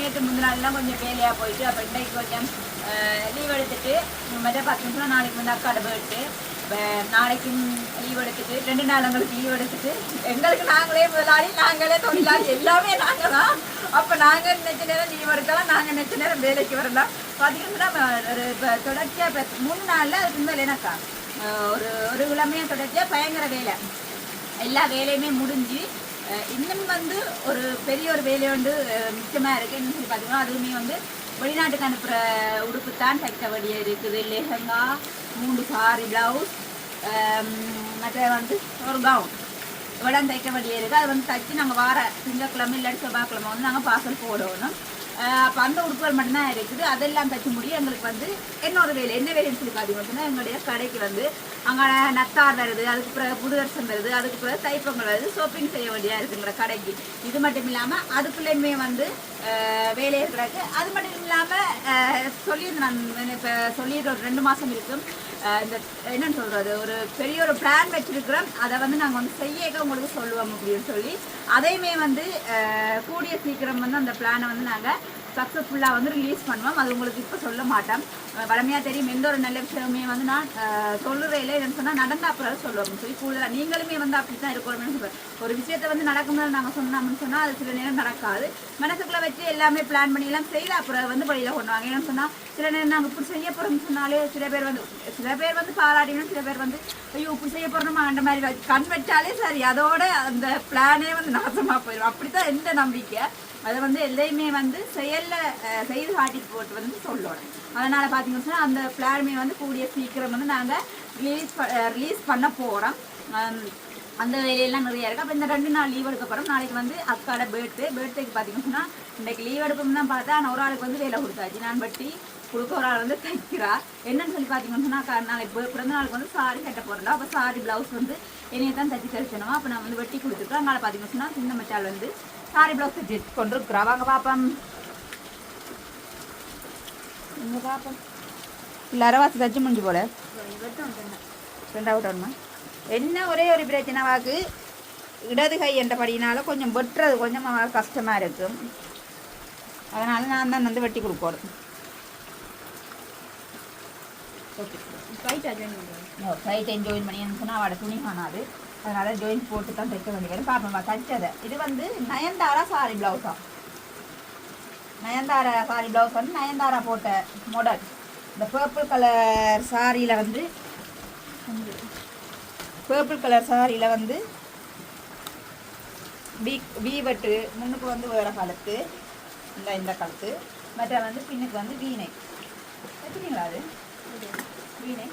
நேற்று முந்தினாலாம் கொஞ்சம் வேலையாக போயிட்டு அப்போ இன்றைக்கு கொஞ்சம் லீவ் எடுத்துட்டு மற்ற பத்து நிமிஷம் நாளைக்கு வந்து அக்காட போயிட்டு நாளைக்கும் லீவ் எடுத்துட்டு ரெண்டு நாள் எங்களுக்கு லீவ் எடுத்துட்டு எங்களுக்கு நாங்களே முதலாளி நாங்களே தொழிலாளி எல்லாமே நாங்கள் தான் அப்போ நாங்கள் நினைச்ச நேரம் லீவ் எடுக்கலாம் நாங்கள் நெச்ச நேரம் வேலைக்கு வரலாம். பார்த்தீங்கன்னா ஒரு இப்போ தொடர்ச்சியாக இப்போ மூணு நாளில் அதுக்கு மேலே எனக்கா ஒரு ஒரு கிழமையாக தொடர்ச்சியாக பயங்கர வேலை. எல்லா வேலையுமே முடிஞ்சு இன்னும் வந்து ஒரு பெரிய ஒரு வேலை வந்து அஹ் இருக்குது இன்னும் என்ன சொல்லி பார்த்தீங்கன்னா அதுவுமே வந்து வெளிநாட்டுக்கு அனுப்புகிற உடுப்பு தான் தைக்க வழியாக இருக்குது. லெஹங்கா மூணு சாரி ப்ளவுஸ் மற்ற வந்து ஒரு கவுன் இவ்வளோ தைக்க வழியாக இருக்குது அது வந்து தைச்சு நாங்கள் வார திங்கக்கிழமை இல்லாட்டி செவ்வாய்க்கிழமை வந்து நாங்கள் பார்சல் போடணும். அப்போ அந்த உடுப்புகள் மட்டும்தான் இருக்குது. அதெல்லாம் தைச்சு முடியும் எங்களுக்கு வந்து என்னோட வேலை என்ன வேலைன்னு சொல்லி பார்த்தீங்கன்னா எங்களுடைய கடைக்கு வந்து அங்கே நத்தார் வருது அதுக்கு பிறகு புது வருஷம் வருது அதுக்கு பிறகு தைப்பொங்கல் வருது ஷாப்பிங் செய்ய வேண்டியதாக இருக்குங்கிற கடைக்கு. இது மட்டும் இல்லாமல் அதுக்குள்ளேயுமே வந்து வேலையை இருக்கிறாங்க அது மட்டும் இல்லாமல் சொல்லியிருந்தேன் நான் இப்போ சொல்லிடுற ஒரு ரெண்டு மாதம் இருக்கும் இந்த என்னன்னு சொல்கிறது ஒரு பெரிய ஒரு பிளான் வச்சிருக்கிறோம். அதை வந்து நாங்கள் வந்து செய்யக்க உங்களுக்கு சொல்லுவோம் அப்படின்னு சொல்லி. அதையுமே வந்து கூடிய சீக்கிரம் வந்து அந்த பிளானை வந்து நாங்கள் சக்ஸஸ்ஃபுல்லாக வந்து ரிலீஸ் பண்ணுவோம் அது உங்களுக்கு இப்போ சொல்ல மாட்டோம் வளமையாக தெரியும். எந்த ஒரு நல்ல விஷயமே வந்து நான் சொல்லுறையில் என்னன்னு சொன்னால் நடந்த அப்புறம் சொல்லுவோம் சொல்லி கூடுதலாக நீங்களுமே வந்து அப்படி தான் இருக்கணும்னு சொல்லுவேன் ஒரு விஷயத்தை வந்து நடக்கும்போது நாங்கள் சொன்னோம்னு சொன்னால் அது சில நேரம் நடக்காது. மனசுக்குள்ளே வச்சு எல்லாமே பிளான் பண்ணி எல்லாம் செய்து அப்புறம் வந்து வழியில் கொண்டுவாங்க ஏன்னு சொன்னால் சில நேரம் நாங்கள் இப்படி செய்ய போகிறோம்னு சொன்னாலே சில பேர் வந்து சில பேர் வந்து பாராட்டினும் சில பேர் வந்து ஐயோ இப்படி செய்ய போகிறோமா அந்த மாதிரி கண் வச்சாலே சரி. அதோட அந்த பிளானே வந்து நாசமாக போயிடும் அப்படி தான் எந்த நம்பிக்கை. அதை வந்து எல்லையுமே வந்து செயலில் செய்து காட்டிட்டு போட்டு வந்து சொல்லணும். அதனால் பார்த்தீங்கன்னு சொன்னால் அந்த பிளானுமே வந்து கூடிய சீக்கிரம் வந்து நாங்கள் ரிலீஸ் ரிலீஸ் பண்ண போகிறோம் அந்த வேலையெல்லாம் நிறைய இருக்குது அப்போ இந்த ரெண்டு நாள் லீவ் எடுக்க போகிறோம் நாளைக்கு வந்து அக்காவோட பேர்த்டே பேர்த்டேக்கு பார்த்தீங்கன்னு சொன்னால் இன்றைக்கு லீவ் எடுப்போம் தான் பார்த்தா ஆனால் ஒரு ஆளுக்கு வந்து வேலை கொடுத்தாச்சு. நான் பட்டி கொடுக்க ஒரு ஆள் வந்து தைக்கிறா. என்னன்னு சொல்லி பார்த்தீங்கன்னு சொன்னால் அக்கா நாளைக்கு பிறந்த நாளுக்கு வந்து சாரி கட்ட போகிறோம் அப்போ சாரி ப்ளவுஸ் வந்து என்னையை தான் தைச்சி தரிசனமா அப்போ நான் வந்து வெட்டி கொடுத்துருக்கேன் அதனால் பார்த்தீங்கன்னு சொன்னால் சின்ன மச்சால் வந்து சாரி ப்ளவுஸ் தைச்சு கொண்டிருக்கிறா வாங்க பாப்போம். இங்க பாப்போம். இல்லை அரவாசி தச்சு முடிஞ்சு போல. ரெண்டாவது வரணுமா என்ன ஒரே ஒரு பிரச்சனை வாக்கு. இடது கை என்றபடினால கொஞ்சம் வெட்டுறது கொஞ்சம் கஷ்டமாக இருக்கும் அதனால நான் தான் வந்து வெட்டி கொடுக்கணும் ஓகே ரைட்டா ஜாயின் பண்ணுறேன் சைட்டை ஜாயின் பண்ணி சொன்னால் அவட துணி காணாது. அதனால் ஜாயின் போட்டு தான் தைக்க வேண்டியது. பார்ப்போம்மா தைச்சதை இது வந்து நயன்தாரா சாரி ப்ளவுஸா நயன்தாரா சாரி ப்ளவுஸ் வந்து நயன்தாரா போட்ட மாடல் இந்த பர்பிள் கலர் சாரியில் வந்து பர்பிள் கலர் சாரியில் வந்து வி வி முன்னுக்கு வந்து வேற கழுத்து இந்த இந்த கழுத்து. மற்ற வந்து பின்னுக்கு வந்து வீணை. வச்சுட்டீங்களா அது? வீணை.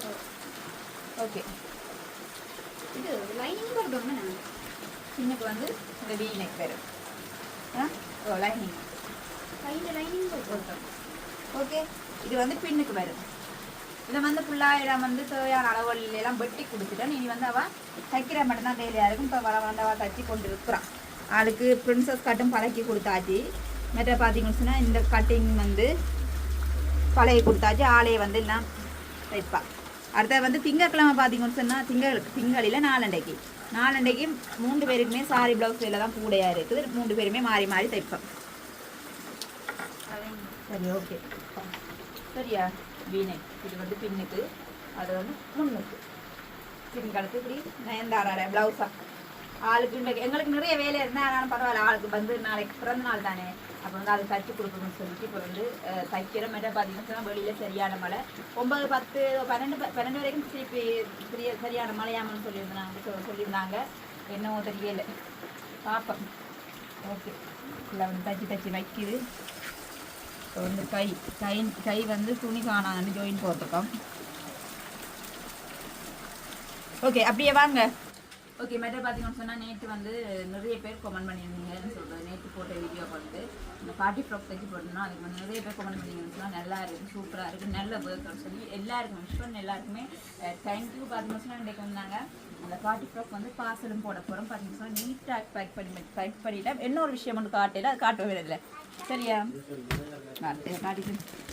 ஓகே. இது லைனிங் போட்டோம்னா பின்னுக்கு வந்து இந்த வீணை வரும். ஆ? ஓ லைனிங். கையில் லைனிங் போட்டோம் ஓகே. இது வந்து பின்னுக்கு வரும். இதை வந்து ஃபுல்லாக இடம் வந்து தேவையான அளவுகள் எல்லாம் வெட்டி கொடுத்துட்டேன். இனி வந்து அவள் தைக்கிற மட்டும்தான் வேலையாக இருக்கும். இப்போ வர வந்து அவள் தைச்சி கொண்டு இருக்கிறான் ஆளுக்கு பிரின்சஸ் கட்டும் பழக்கி கொடுத்தாச்சு. மற்ற பார்த்தீங்கன்னு சொன்னால் இந்த கட்டிங் வந்து பழகி கொடுத்தாச்சு. ஆளையை வந்து எல்லாம் தைப்பா அடுத்த வந்து திங்கக்கிழமை பார்த்தீங்கன்னு சொன்னால் திங்கள் திங்களில் நாலண்டைக்கு நாலண்டைக்கு மூன்று பேருக்குமே சாரி ப்ளவுஸ் வேலை தான் கூடையாக இருக்குது. மூன்று பேருமே மாறி மாறி தைப்போம். சரி ஓகே சரியா? வீணை. இது வந்து பின்னுக்கு. அது வந்து முன்னுக்கு. பின்களுக்கு இப்படி நயன்தாராட ப்ளவுஸா ஆளுக்கு எங்களுக்கு நிறைய வேலை இருந்தால் ஆனாலும் பரவாயில்ல. ஆளுக்கு வந்து நாளைக்கு பிறந்த நாள் தானே. அப்போ வந்து அதை தச்சு கொடுக்கணும்னு சொல்லிட்டு இப்போ வந்து தைக்கிற மாதிரி பார்த்தீங்கன்னா வெளியில் சரியான மழை. ஒன்பது பத்து பன்னெண்டு பன்னெண்டு வரைக்கும் திருப்பி பெரிய சரியான மழையாமன்னு சொல்லியிருந்தாங்க சொல்லியிருந்தாங்க. என்னவோ தெரியல. பார்ப்போம் ஓகே. இல்லை வந்து தச்சு தச்சு வைக்குது. இப்போ வந்து கை கை கை வந்து துணி காணான்னு ஜாயின் போட்டிருக்கோம். ஓகே அப்படியே வாங்க. ஓகே மேட்டர் பார்த்தீங்கன்னு சொன்னால் நேற்று வந்து நிறைய பேர் கமெண்ட் பண்ணியிருந்தீங்கன்னு சொல்கிறது நேற்று போட்ட வீடியோ வந்து இந்த பார்ட்டி ஃப்ராக் தைச்சு போட்டோம்னா அதுக்கு வந்து நிறைய பேர் கமெண்ட் பண்ணிங்கன்னு சொன்னால் நல்லா இருக்குது சூப்பராக இருக்குது நல்ல ஒர்க்னு சொல்லி எல்லாருக்கும் விஷ் பண்ண எல்லாருக்குமே தேங்க்யூ பார்த்தீங்கன்னு சொன்னால் இன்றைக்கு வந்தாங்க. அந்த பார்ட்டி ஃப்ராக் வந்து பார்சலும் போட போகிறோம் பார்த்தீங்கன்னு சொன்னால் நீட்டாக பேக் பண்ணி பேக் பண்ணிவிட்டேன் இன்னொரு விஷயம் ஒன்று காட்டையில் அது காட்டவே இல்லை. சரியா? காட்டி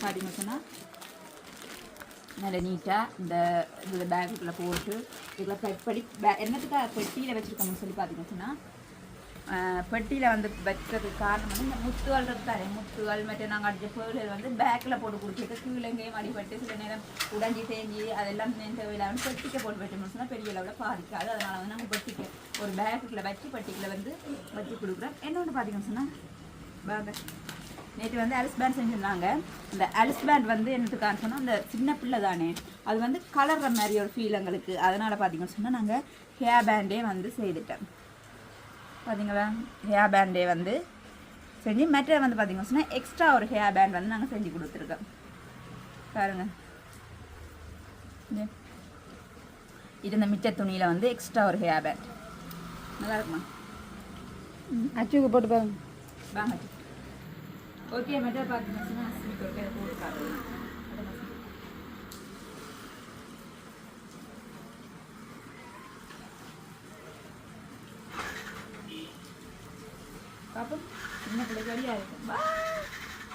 காட்டிங்கன்னு சொன்னால் நல்ல நீட்டாக இந்த இதில் பேக்குக்குள்ளே போட்டு இதில் பெட்டி பே என்னத்துக்காக பெட்டியில் வச்சுருக்கோம்னு சொல்லி பார்த்தீங்கன்னு சொன்னால் பெட்டியில் வந்து வைக்கிறதுக்கு காரணம் வந்து இந்த முத்துகள் இருக்காரு முத்துகள் மற்ற நாங்கள் அடித்த பொருள் வந்து பேக்கில் போட்டு கொடுத்துட்டு கீழே அடிபட்டு சில நேரம் உடஞ்சி தேஞ்சி அதெல்லாம் தேவையில்லாமல் பெட்டிக்க போட்டு வைக்கணும்னு சொன்னால் பெரிய அளவில் பாதிக்காது. அதனால் வந்து நாங்கள் பெட்டிக்க ஒரு பேக்குக்குள்ளே வச்சு பெட்டிக்கில் வந்து வச்சு கொடுக்குறோம். இன்னொன்று பார்த்தீங்கன்னு சொன்னால் வாங்க. நேற்று வந்து அலிஸ் பேண்ட் செஞ்சுருந்தாங்க இந்த அலிஸ் பேண்ட் வந்து என்னத்துக்கான சொன்னால் அந்த சின்ன பிள்ளை தானே. அது வந்து கலர்ற மாதிரி ஒரு ஃபீல் எங்களுக்கு. அதனால் பார்த்தீங்கன்னு சொன்னால் நாங்கள் ஹேர் பேண்டே வந்து செய்துட்டோம். பார்த்தீங்களா ஹேர் பேண்டே வந்து செஞ்சு மெட்டீரியல் வந்து பார்த்தீங்கன்னு சொன்னால் எக்ஸ்ட்ரா ஒரு ஹேர் பேண்ட் வந்து நாங்கள் செஞ்சு கொடுத்துருக்கோம். பாருங்க. இது. இது இந்த மிச்ச துணியில் வந்து எக்ஸ்ட்ரா ஒரு ஹேர் பேண்ட் நல்லா இருக்குமா? அச்சுக்கு போட்டு பாருங்க. வாங்க. ஓகே மெட்டர் பார்த்தீங்கன்னா ஸ்வீட் ஓகே போட்டு காட்டுறேன் பாப்போம் சின்ன பிள்ளைக்கு வழியா இருக்கும் வா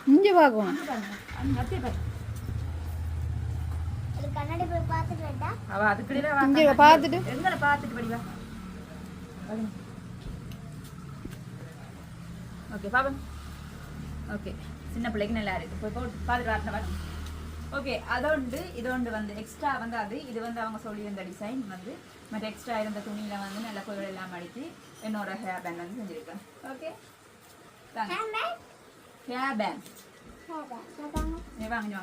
இங்கே பார்க்கணும் அங்க பாருங்க. அங்க அத்தையை பாரு. கண்ணாடி போய் பார்த்துட்டு வேண்டா அவ வா. இங்க பார்த்துட்டு. எங்களை பார்த்துட்டு படி வா ஓகே பாப்போம். ஓகே சின்ன பிள்ளைக்கு நல்லா இருக்கு. போய் போட்டு பார்த்துட்டு வரணும் ஓகே அதோண்டு இதோண்டு வந்து எக்ஸ்ட்ரா வந்து அது இது வந்து அவங்க சொல்லியிருந்த டிசைன் வந்து மற்ற எக்ஸ்ட்ரா இருந்த துணியில வந்து நல்ல பொருள் எல்லாம் அடித்து என்னோட ஹேர் பேண்ட் வந்து செஞ்சிருக்கேன். ஓகே ஹேர் பேண்ட் வாங்க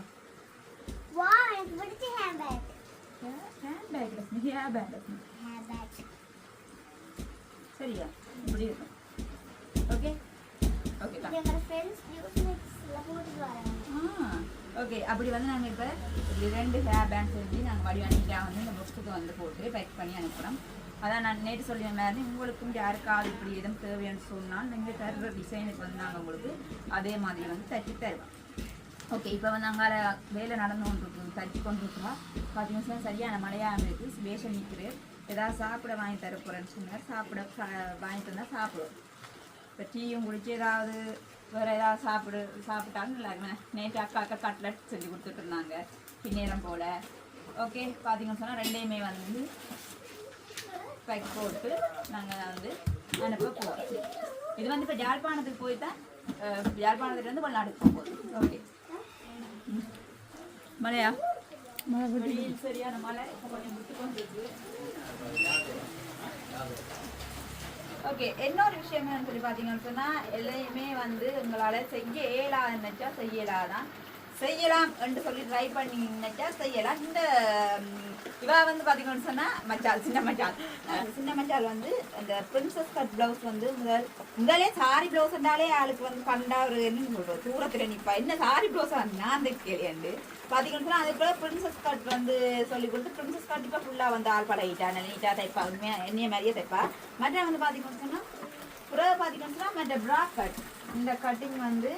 சரியா? இப்படி இருக்கும். ஓகே ஓகே இது என்னோட ஃப்ரெண்ட்ஸ் நியூஸ் மிக்ஸில் போட்டுட்டு வராங்க ஓகே அப்படி வந்து நாங்கள் இப்போ இப்படி ரெண்டு ஹேர் பேண்ட் செஞ்சு நாங்கள் வடிவணிக்காக வந்து இந்த புஸ்துக்கு வந்து போட்டு பேக் பண்ணி அனுப்புகிறோம் அதான் நான் நேற்று சொல்லிய மாதிரி உங்களுக்கும் யாருக்காவது இப்படி எதுவும் தேவைன்னு சொன்னால் நீங்கள் தருகிற டிசைனுக்கு வந்து நாங்கள் உங்களுக்கு அதே மாதிரி வந்து தச்சு தருவோம். ஓகே இப்போ வந்து அங்கே வேலை நடந்து கொண்டு இருக்கு தச்சு இருக்கா பார்த்தீங்கன்னா சரியான மழையாக இருக்குது சுபேஷன் நிற்குது ஏதாவது சாப்பிட வாங்கி தர போகிறேன்னு சொன்னார் சாப்பிட சா- வாங்கி தந்தால் சாப்பிடுவோம். இப்போ டீயும் குடிச்சு ஏதாவது வேறு ஏதாவது சாப்பிடு நல்லா இருக்கும். நேற்று அக்கா அக்கா கட்லட் செஞ்சு கொடுத்துட்டு இருந்தாங்க. பின்னேரம் போல். ஓகே பார்த்தீங்கன்னு சொன்னால் ரெண்டையுமே வந்து பேக் போட்டு நாங்கள் வந்து அனுப்ப போகிறோம் இது வந்து இப்போ யாழ்ப்பாணத்துக்கு போய் தான் யாழ்ப்பாணத்துலேருந்து வெளிநாட்டுக்கு போகுது. ஓகே மழையா வெயில் சரியான மழை கொஞ்சம் விட்டு கொண்டு ஓகே இன்னொரு விஷயம் என்னன்னு சொல்லி பார்த்தீங்கன்னு சொன்னால் எல்லையுமே வந்து உங்களால் செய்ய இயலாதுன்னு நினச்சா செய்யலாதான். செய்யலாம் என்று சொல்லி ட்ரை பண்ணி நினைச்சா செய்யலாம். இந்த இவா வந்து பார்த்தீங்கன்னு சொன்னால் மச்சால் சின்ன மச்சால். சின்ன மச்சால் வந்து அந்த பிரின்சஸ் கட் ப்ளவுஸ் வந்து முதல் முதலே சாரி ப்ளவுஸ்னாலே ஆளுக்கு வந்து கண்டா ஒரு என்ன சொல்கிறோம் தூரத்தில் நிற்பா என்ன சாரி ப்ளவுஸ் நான் அந்த கேள்வியாண்டு பார்த்தீங்கன்னு சொன்னால் அதுக்குள்ள பிரின்சஸ் கட் வந்து சொல்லி கொடுத்து பிரின்சஸ் கட் இப்போ ஃபுல்லாக வந்து ஆள் பழகிட்டா நல்ல நீட்டாக தைப்பா உண்மையாக என்னைய மாதிரியே தைப்பா. மற்ற வந்து பார்த்தீங்கன்னு சொன்னால் புறவை பார்த்தீங்கன்னு சொன்னால் மற்ற ப்ரா கட் இந்த கட்டிங் வந்து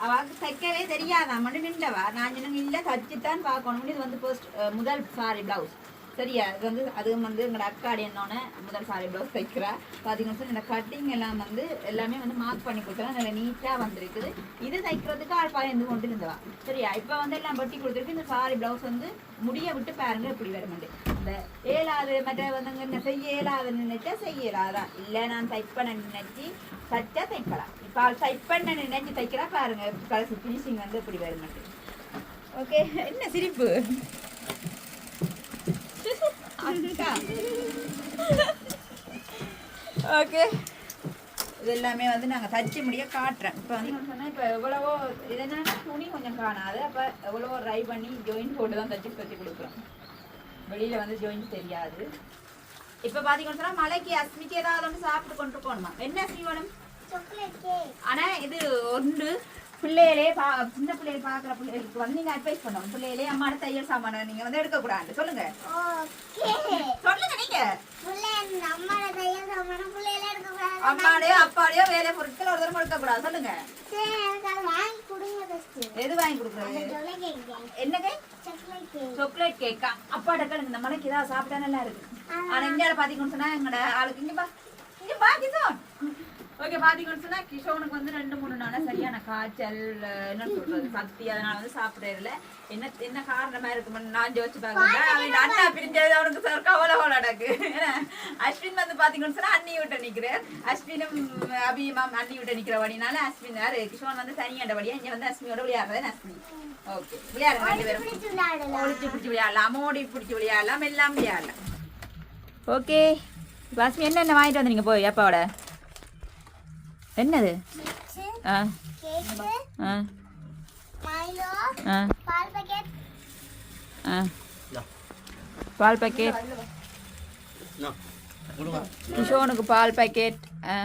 அவளுக்கு தைக்கவே தெரியாதா மட்டும் நின்றவா நான் சொன்னேன் இல்லை தச்சுத்தான் பார்க்கணும் இது வந்து ஃபர்ஸ்ட் முதல் சாரி ப்ளவுஸ் சரியா இது வந்து அதுவும் வந்து எங்களோட அக்காடி என்னோட முதல் சாரி ப்ளவுஸ் தைக்கிறா பார்த்தீங்கன்னா இந்த கட்டிங் எல்லாம் வந்து எல்லாமே வந்து மார்க் பண்ணி கொடுத்தா நல்லா நீட்டாக வந்திருக்குது இது தைக்கிறதுக்கு ஆள் பயந்து கொண்டு இருந்தவா சரியா இப்போ வந்து எல்லாம் பட்டி கொடுத்துருக்கு இந்த சாரி ப்ளவுஸ் வந்து முடிய விட்டு பாருங்க இப்படி வருமெண்டு இந்த ஏழாவது மற்ற வந்து என்ன செய்ய ஏழாவது நினைச்சா செய்யலாதான் இல்லை நான் தைப் நினைச்சி நினைச்சு தச்சா தைக்கலாம் அவள் டைப் பண்ண நினைச்சு தைக்கிறா? பாருங்க. கடைசி ஃபினிஷிங் வந்து இப்படி வருமாண்டு ஓகே என்ன சிரிப்பு? ஓகே இது எல்லாமே வந்து நாங்கள் தச்சு முடிய காட்டுறேன். இப்போ வந்து சொன்னால் இப்போ எவ்வளவோ இது என்னன்னா துணி கொஞ்சம் காணாது அப்போ எவ்வளவோ ட்ரை பண்ணி ஜாயின் போட்டு தான் தச்சு தச்சு கொடுக்குறோம். வெளியில் வந்து ஜாயின் தெரியாது. இப்போ பார்த்தீங்கன்னு சொன்னால் மலைக்கு அஸ்மிக்கு ஏதாவது ஒன்று சாப்பிட்டு கொண்டு போகணுமா? என்ன கேக் ஆனா இது ஒன்று. பிள்ளைகளே பா சின்ன பிள்ளைகள் பார்க்குற பிள்ளைகளுக்கு வந்து நீங்க அட்வைஸ் பண்ணணும். பிள்ளைகளே அம்மாட தையல் சாமான நீங்க வந்து எடுக்க கூடாது சொல்லுங்க சொல்லுங்க நீங்க. புள்ளையில அம்மாடையோ அப்பாடையோ வேலை பொருட்கள் ஒரு தரம் எடுக்க கூடாது. சொல்லுங்க. எது வாங்கி கொடுக்குறது? ஜொலை கேக் என்ன கேக் சாக்லேட் கேக் சாக்லேட் கேக்கா அப்பாட்ட கேளுங்க இந்த மலைக்கு ஏதாவது சாப்பிட்டா நல்லா இருக்கு ஆனா இந்தியாவில் பாத்தீங்கன்னு சொன்னா எங்கட ஆளுக்கு இங்க பா. இங்க பா கிசோன் ஓகே பாத்தீங்கன்னு சொன்னா கிஷோனுக்கு வந்து ரெண்டு மூணு நாளா சரியான காய்ச்சல் என்ன சொல்றது சக்தி அதனால வந்து சாப்பிடறதுல என்ன என்ன காரணமா இருக்கும்னு நான் யோசிச்சு பார்க்கிறேன். அவன் அண்ணா பிரிஞ்சது அவனுக்கு சார் கவலை நடக்கு அஸ்வின் வந்து பாத்தீங்கன்னு சொன்னா அண்ணி விட்டு நிக்கிறேன் அஸ்வினும் அபிமாம் அண்ணி விட்டு நிக்கிற வழினால அஸ்வின் கிஷோன் வந்து தனியாண்ட வழியா இங்க வந்து அஸ்வினோட விளையாடுறது அஸ்வினி. ஓகே விளையாடுங்க ரெண்டு பேரும். பிடிச்சு விளையாடலாம். ஒளிச்சு பிடிச்சி விளையாடலாம். ஓடி பிடிச்சி விளையாடலாம். எல்லாம் விளையாடலாம். ஓகே வாஸ்மி என்னென்ன வாங்கிட்டு வந்தீங்க? போய் அப்பாவோட. என்னது? ஆ. ஆ. ஆ. பால் பாக்கெட் ஆ. பால் பாக்கெட் கிஷோனுக்கு பால் பாக்கெட் ஆ.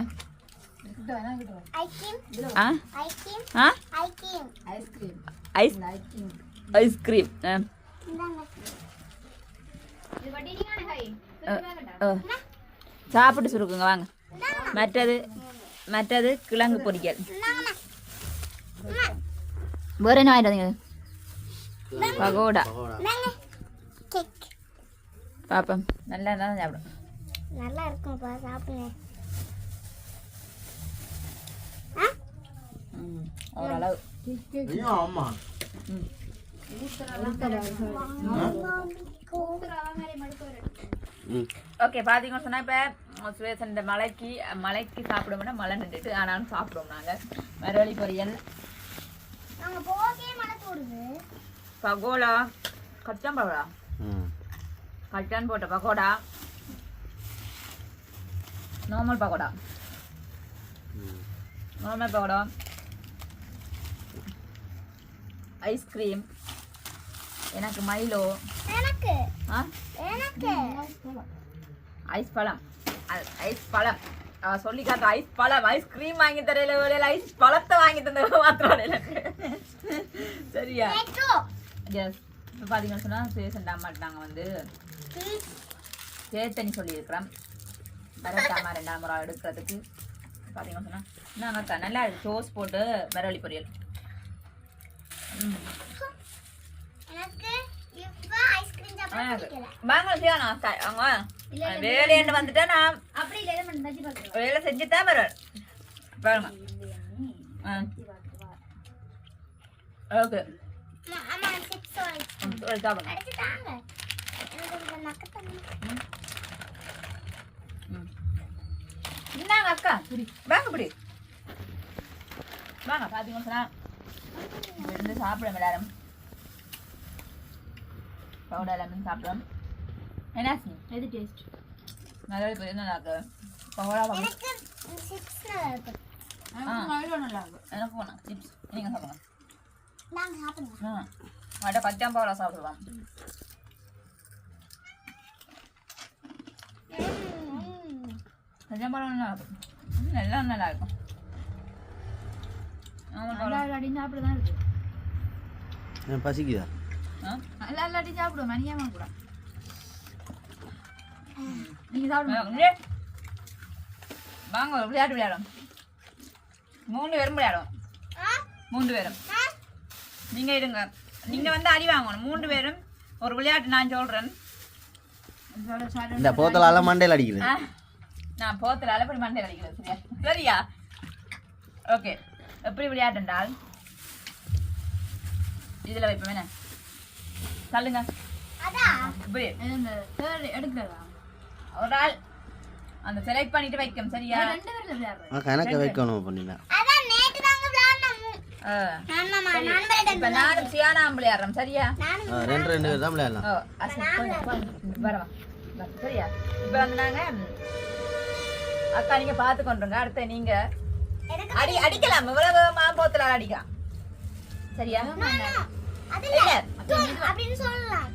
ஐஸ்கிரீம் ஆ? ஐஸ்கிரீம் ஆ? Ice cream ice cream ice ice cream ஆ. இந்தாங்க. ஆ. சாப்பிட்டு சுருக்குங்க வாங்க. மற்றது? மற்றது கிழங்கு அம்மா. வேற என்ன வாங்கிட்டு வந்தீங்க? பகோடா. பாப்போம். நல்லா இருந்தால் தான் சாப்பிடும் நல்லா இருக்கும்ப்பா சாப்பிடுங்க. ஓரளவு. ஆமா. ஓகே பார்த்தீங்கன்னு சொன்னால் இப்போ சுரேசன் இந்த மலைக்கு மலைக்கு சாப்பிடுவோம்னா மழை நின்றுட்டு ஆனாலும் சாப்பிடுவோம் நாங்கள் மரவள்ளி பொரியல். பகோடா. கச்சான் பகோடா? கச்சான் போட்ட pakoda. Normal pakoda. Normal pakoda. Ice cream எனக்கு மைலோ எனக்கு. ஆ? எனக்கு. ஐஸ் பழம். ஐஸ் பழம். சொல்லி காட்ட ஐஸ் பழம். ஐஸ்கிரீம் வாங்கி தரையில வேலையில ஐஸ் பழத்தை வாங்கி தந்த மாத்திரம் சரியா? எஸ் இப்போ பார்த்தீங்கன்னு சொன்னால் சுயசன் அம்மாட்டு நாங்கள் வந்து சேத்தனி சொல்லியிருக்கிறோம். பரட்டாமா ரெண்டாம் முறை எடுக்கிறதுக்கு. பார்த்தீங்கன்னு சொன்னால் நாங்கள் நல்லா சோஸ் போட்டு மரவள்ளி பொரியல். வாங்க. வேலைன்னு வந்துட்டா நான் வேலை செஞ்சு தான் வருவேன் பாருங்க ஓகே. இந்தாங்க அக்கா புடி. வாங்க புடி. வாங்க பார்த்தீங்கன்னு சொன்னா. இருந்து சாப்பிடும் எல்லாரும். பவுடர் எல்லாமே சாப்பிடும் எது டேஸ்ட் நல்லா இருக்கு என்ன இருக்கு பவுடா எனக்கு சிப்ஸ் நல்லா நல்லா இருக்கு எனக்கு வேணாம் சிப்ஸ் நீங்கள் சாப்பிடுங்க அட நல்லா இருக்கும் எல்லாம் நல்லா இருக்கும் பசிக்குதா நல்லா அல்லாடி சாப்பிடுவோம் மணியாம கூட நீங்க சாப்பிடுங்க. வாங்க ஒரு விளையாட்டு விளையாடும் மூணு பேரும் விளையாடும் மூன்று பேரும். நீங்க இருங்க. நீங்க வந்து அடி வாங்கணும். மூன்று பேரும் ஒரு விளையாட்டு நான் சொல்றேன். இந்த போத்தலால மண்டையில் அடிக்குது. ஆ, நான் போத்துல அளப்படி மண்டை அடிக்கிறது சரியா? சரியா? ஓகே. எப்படி விளையாட்டு என்றால் இதுல வைப்போம் என்ன? தள்ளுங்க. இப்படி. எடுக்கிறதா? ஒரு ஆள் அந்த செலக்ட் பண்ணிட்டு வைக்கும் சரியா? ரெண்டு பேர்ல விளையாடுறேன் ஆ கணக்கு வைக்கணும் பண்ணினா அதான் நேத்து தாங்க விளையாடணும் இப்ப நானும் விளையாடுறோம் சரியா? ரெண்டு ரெண்டு பேர் தான் விளையாடலாம். ஓ அஸ்வின், கொஞ்சம், கொஞ்சம். வரவா வா, சரியா? இப்ப வந்து நாங்க ம், அக்கா நீங்க பாத்து கொண்டுருங்க அடுத்து நீங்க அடி அடிக்கலாம். இவ்வளவு மாம்போத்துல அடிக்கலாம். சரியா? அது இல்ல. அப்படின்னு சொல்லலாம்.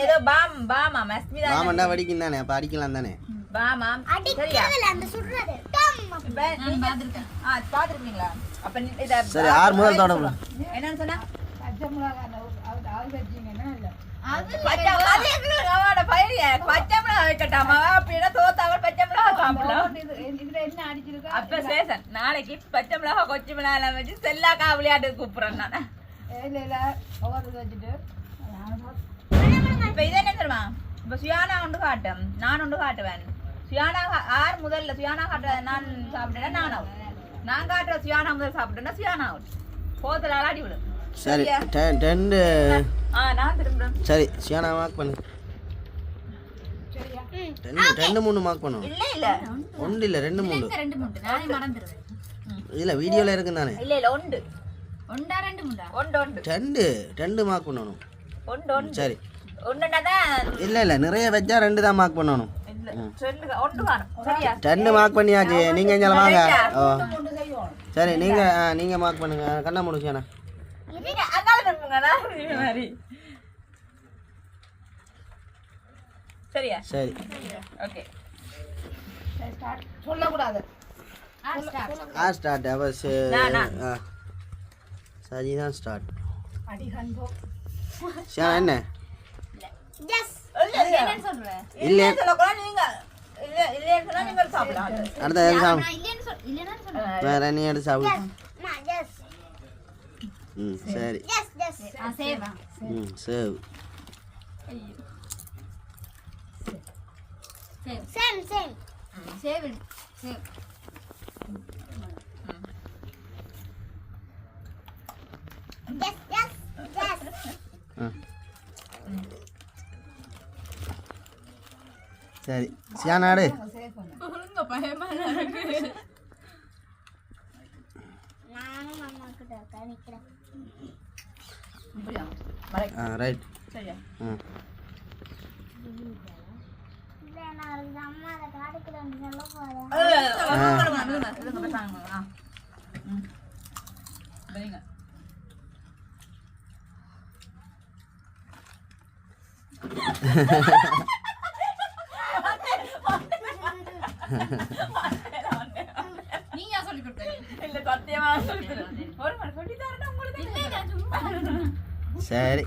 ஏதோ பாம் பாமா மஸ்மிதா வடிக்கும் தானே அப்போ அடிக்கலாம் தானே? பாமாம் சரியா? அடிக்கிறது இல்ல அந்த சுடுறது. டும் இப்ப நீங்க பார்த்துருக்கேன். ஆ பாத்துருக்கீங்களா அப்ப நீ- இத சரி ஆறு முதல் தொடங்கலாம் என்னன்னு சொன்னா? பச்சை மிளகா ஆள் வச்சீங்கன்னா இல்லை அது பச்சை அது எங்க அவனோட பயிரிய பச்சை மிளகா வைக்கட்டாமா? அப்படின்னா தோத்தாவல் பச்சை மிளகா சாப்பிடலாம். இதுல என்ன அடிச்சிருக்கா அப்ப சேசன் நாளைக்கு பச்சை மிளகா கொச்சி மிளகா எல்லாம் வச்சு செல்லாக்கா விளையாட்டு கூப்பிடுறேன் நான். இல்ல இல்ல ஒவ்வொரு வச்சுட்டு. இப்ப இது என்ன தெரியுமா இப்ப சுயானா உண்டு காட்டும் நான் உண்டு காட்டுவேன் சுயானா யார் முதல்ல சுயானா காட்டுற நான் சாப்பிட்டேன்னா நான் அவுட் நான் காட்டுற சுயானா முதல் சாப்பிட்டேன்னா சுயானா அவுட் போத்துல அலாடி விடும் சரி? டென் ஆ நான் திரும்புறேன் சரி சியானா மார்க் பண்ணு சரியா ரெண்டு மூணு மார்க் பண்ணணும் இல்ல இல்ல ஒன்று இல்லை ரெண்டு மூணு ரெண்டு மூணு நானே மறந்துடுவேன் இல்லை வீடியோவில் இருக்கு தானே இல்ல இல்ல ஒண்டு ஒண்டா ரெண்டு மூண்டா ஒண்டு ஒண்டு ரெண்டு ரெண்டு மார்க் பண்ணணும் ஒண்டு ஒண்டு சரி இல்லை இல்லை நிறைய வச்சா ரெண்டு தான் மார்க் பண்ணணும். ரெண்டு மார்க் பண்ணியாச்சு. நீங்கள் இங்கே வாங்க. ஓ. சரி நீங்கள் நீங்கள் மார்க் பண்ணுங்க. கண்ணா முடிச்சாண்ணா நீங்க சரியா? சரி. ஓகே. சொல்லக்கூடாது ஆ ஸ்டார்ட் அவஸ் நான், நான். ஆ. சரி தான் ஸ்டார்ட் என்ன? இல்லை சொல்லக்கூடாது நீங்க இல்ல இல்லைன்னு சொன்னா நீங்க சாப்பிடலாம் அடுத்த வேற நீ எடுத்து சாப்பிடு மா சரி சேவா ம் save save save yes yes yes ஆ சரி சியானாடு சேவ் பண்ணு ஒழுங்க பயமா நானும் அம்மா கிட்ட இருக்கேன் நிக்கிறேன் ஆ ரைட் ஆ. நான் சொல்ல கொடுத்தீங்க இல்ல சத்தியமா ஒரு மணி சொல்லி உங்களுக்கு சரி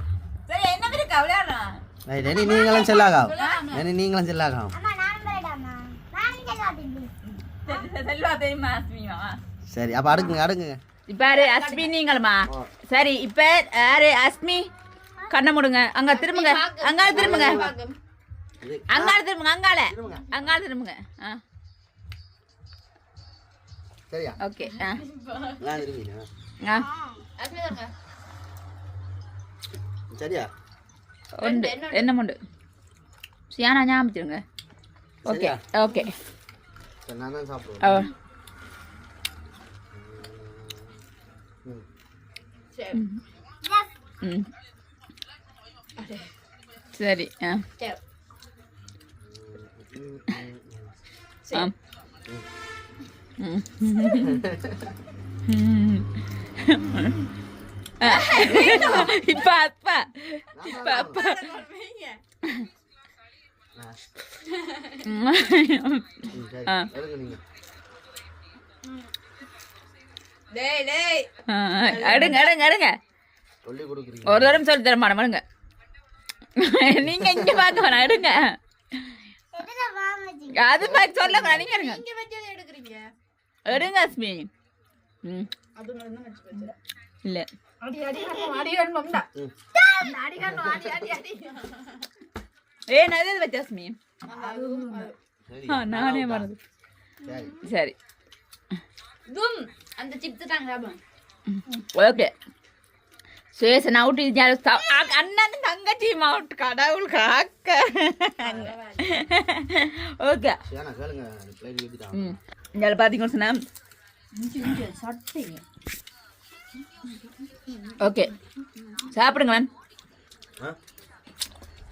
சரி என்ன விளையாடுறான் ரைட் இனி நீங்களும் செல்லாகாம் இனி நீங்களும் அஸ்மிமா சரி அப்போ அடுக்குங்க அடுக்குங்க. இப்ப யாரு? அஸ்மி நீங்களுமா? சரி இப்ப யாரு? அஸ்மி கண்ணை மூடுங்க. அங்க திரும்புங்க. அங்கால திரும்புங்க. அங்கால திரும்புங்க அங்கால அங்கால திரும்புங்க. ஆ. சரியா? ஓகே ஆ. நான் ஆ. சரியா? என்ன உண்டு? சியானா ஞாபகத்துருங்க ஓகே சரியா? ஓகே சரி ஆ. ஆ. இப்ப அப்பா இப்ப அப்பா அடுங்க அடுங்க அடுங்க ஒரு தரம் சொல்லி தர மாட்டேன் பாருங்க நீங்க இங்க பார்க்க வேணாம் வாங்கி அது மாதிரி சொல்ல வேணாம் நீங்க எடுங்க அஸ்மி ம். அது இல்ல. அடி அடி அடி கண்ணும் தான் ம். அடி கண்ணும் அடி அடி அடி ஏ நான் மறந்து. சரி. தும் அந்த சிப்ஸ் தாங்க ஓகே. சேசன் அவுட் இது அண்ணன் தங்கச்சி மவுட் கடவுள் காக்க. ஓகே. ம். இதில் பார்த்தீங்கன்னு சொன்னா சட்டைங்க. ஓகே சாப்பிடுங்க மேம்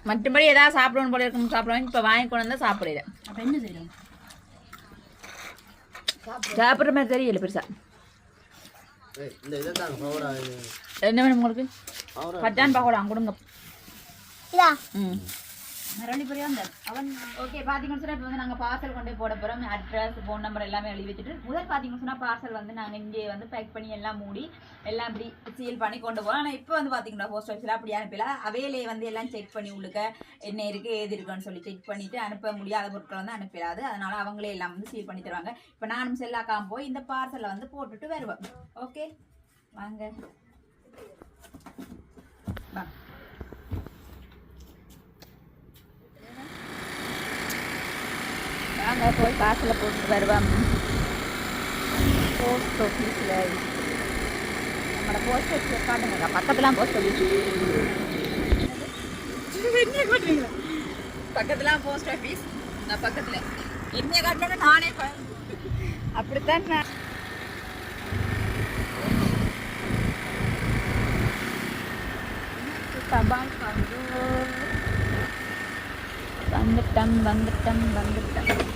மற்றபடி ஏதாவது சாப்பிடணும் போல இருக்கும் சாப்பிடுவாங்க. இப்போ வாங்கி கொண்டு வந்தால் சாப்பிடல. அப்ப என்ன செய்யணும்? சாப்பிட்ற மாதிரி தெரியல பெருசா. என்ன வேணும் உங்களுக்கு? பட்டான் பக்கோடா கொடுங்க. இதா? ம். ரெண்டு பெரிய அவன் ஓகே பார்த்தீங்கன்னு சொன்னால் இப்போ வந்து நாங்கள் பார்சல் கொண்டு போய் போட போகிறோம் அட்ரஸ் ஃபோன் நம்பர் எல்லாமே எழுதி வச்சுட்டு முதல் பார்த்தீங்கன்னு சொன்னால் பார்சல் வந்து நாங்கள் இங்கே வந்து பேக் பண்ணி எல்லாம் மூடி எல்லாம் இப்படி சீல் பண்ணி கொண்டு போகிறோம் ஆனால் இப்போ வந்து பார்த்தீங்கன்னா போஸ்ட் ஆஃபீஸில் அப்படி அனுப்பல. அவையிலே வந்து எல்லாம் செக் பண்ணி உள்ளுக்க என்ன இருக்குது ஏது இருக்குன்னு சொல்லி செக் பண்ணிவிட்டு அனுப்ப முடியாத பொருட்களை வந்து அனுப்பிடாது அதனால அவங்களே எல்லாம் வந்து சீல் பண்ணி தருவாங்க. இப்போ நானும் செல்லாக்காம போய் இந்த பார்சலை வந்து போட்டுட்டு வருவேன். ஓகே வாங்க. வா. வாங்க போய் காசில் போட்டு வருவோம். போஸ்ட் ஆஃபீஸில் நம்மளோட போஸ்ட் ஆஃபீஸ் காட்டுங்க பக்கத்துலாம் போஸ்ட் ஆஃபீஸ் பக்கத்துலாம் போஸ்ட் ஆஃபீஸ் நான் பக்கத்தில். என்ன காட்டினா நானே அப்படித்தான் நான். தபால் வந்து வந்துட்டம் வந்துட்டம் வந்துட்டம்.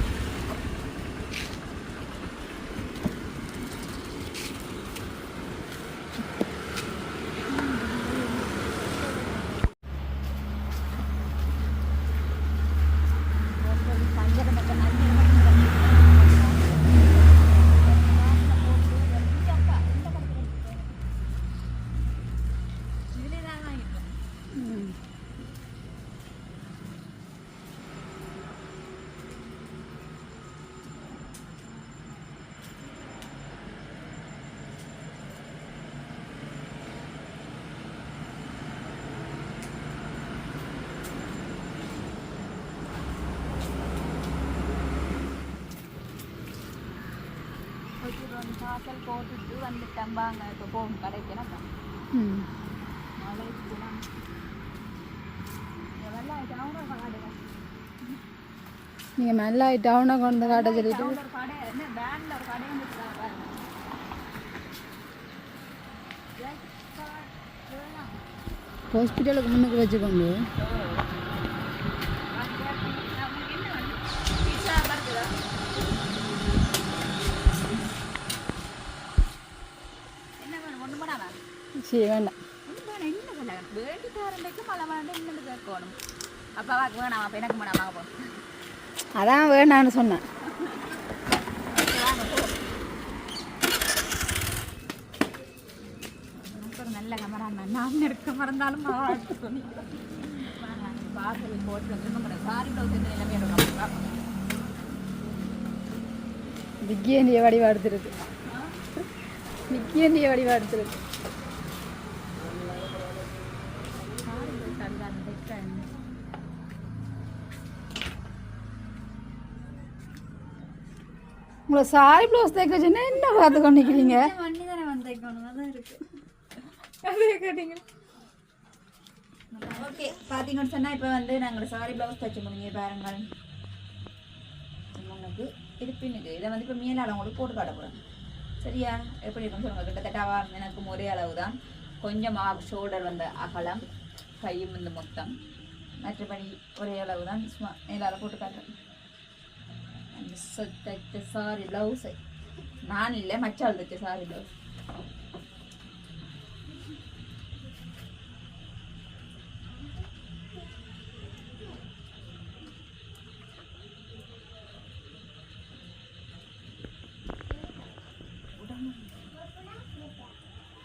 போட்டுட்டு வந்துட்டேன் வாங்க இப்போ போகும் கடைக்கு எனக்கு நீங்கள் நல்லா டவுனாக கொண்டு காட்ட சொல்லிட்டு. ஹாஸ்பிட்டலுக்கு முன்னுக்கு வச்சுக்கோங்க. வாங்க போ அதான் வேணான்னு சொன்னேன் நல்ல கேமரா நான் எடுக்க மறந்தாலும் வாசல் போட்டு வந்து சாரி ப்ளவுஸ் எந்த நிலைமை எடுக்கலாம் விக்கியண்டிய வடிவா எடுத்துருக்கு விக்கியண்டிய வடிவா எடுத்துருக்கு சாரி ப்ளவுஸ் அதுதான் தைக்கிறேன் உங்களை சாரி ப்ளவுஸ் தைக்க சொன்னா என்ன பார்த்து கொண்டு நிற்கிறீங்க வண்டி தானே வந்து தைக்கணும். அதான் இருக்கு. அதே கேட்டீங்க. ஓகே பார்த்தீங்கன்னு சொன்னால் இப்போ வந்து நாங்கள் சாரி ப்ளவுஸ் தைச்சு முடிங்க பாருங்கள் உங்களுக்கு இது. பின்னுக்கு இதை வந்து இப்போ மேலால் உங்களுக்கு போட்டு காட்ட போகிறேன் சரியா? எப்படி இருக்குன்னு சொல்லுங்கள் கிட்டத்தட்ட எனக்கும் ஒரே அளவு தான் கொஞ்சம் ஷோல்டர் வந்த அகலம் கையும் வந்து மொத்தம். மற்றபடி ஒரே அளவு தான் சும்மா மேலால் போட்டு காட்டுறேன். தைச்ச சாரி ப்ளவுஸை நான் இல்லை மச்சால் தைச்ச சாரி ப்ளவுஸ்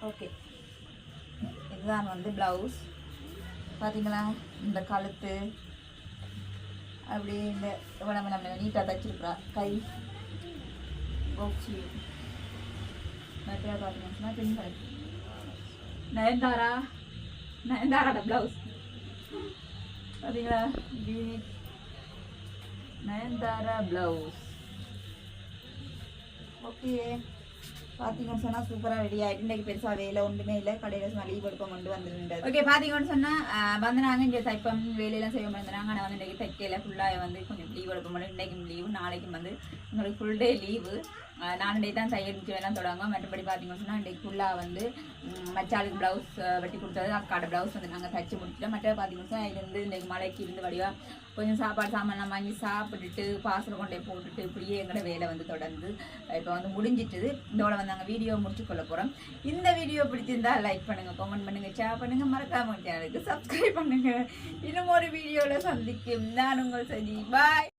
ஓகே இதுதான் வந்து ப்ளவுஸ் பார்த்தீங்களா இந்த கழுத்து அப்படியே இந்த இவ்வளவு நம்ம நீட்டாக தைச்சிருக்கிறா. கை. போச்சு நிறையா பார்த்தீங்கன்னா பின்கள் நயன்தாரா? நயன்தாராட ப்ளவுஸ் பார்த்தீங்களா வீட் நயன்தாரா ப்ளவுஸ் ஓகே பார்த்தீங்கன்னு சொன்னால் சூப்பராக ரெடி ஆகிட்டு இன்றைக்கு பெருசாக வேலை ஒன்றுமே இல்லை. கடையில் சும்மா லீவ் எடுப்போம் கொண்டு வந்துருந்தது. ஓகே பார்த்தீங்கன்னு சொன்னால் வந்து நாங்கள் இங்கே தைப்பம் வேலையெல்லாம் செய்ய முடியிருந்தாங்க ஆனால் வந்து இன்றைக்கி தைக்கல. ஃபுல்லாக வந்து கொஞ்சம் லீவ் எடுப்போம் இன்றைக்கும் லீவு நாளைக்கும் வந்து உங்களுக்கு ஃபுல் டே லீவு நாலு தான் தையல் மிச்சம் எல்லாம் தொடங்கும் மற்றபடி பார்த்தீங்கன்னு சொன்னால் இன்றைக்கு ஃபுல்லாக வந்து மச்சாளுக்கு ப்ளவுஸ் வெட்டி கொடுத்தது அக்காட ப்ளவுஸ் வந்து நாங்கள் தைச்சி முடிச்சிட்டோம். மற்ற பார்த்தீங்கன்னா சொன்னால் இருந்து இன்றைக்கு மலைக்கு இருந்து வடிவாக கொஞ்சம் சாப்பாடு சாமான்லாம் வாங்கி சாப்பிட்டுட்டு பாசல் கொண்டே போட்டுட்டு இப்படியே எங்களோட வேலை வந்து தொடர்ந்து இப்போ வந்து முடிஞ்சிட்டுது. இதோட வந்து நாங்கள் வீடியோ முடிச்சு கொள்ள போகிறோம் இந்த வீடியோ பிடிச்சிருந்தா லைக் பண்ணுங்கள் கமெண்ட் பண்ணுங்கள் ஷேர் பண்ணுங்கள் மறக்காம சேனலுக்கு சப்ஸ்கிரைப் பண்ணுங்கள் இன்னும் ஒரு வீடியோவில் சந்திக்கும். நான் உங்கள் சஜி. பாய்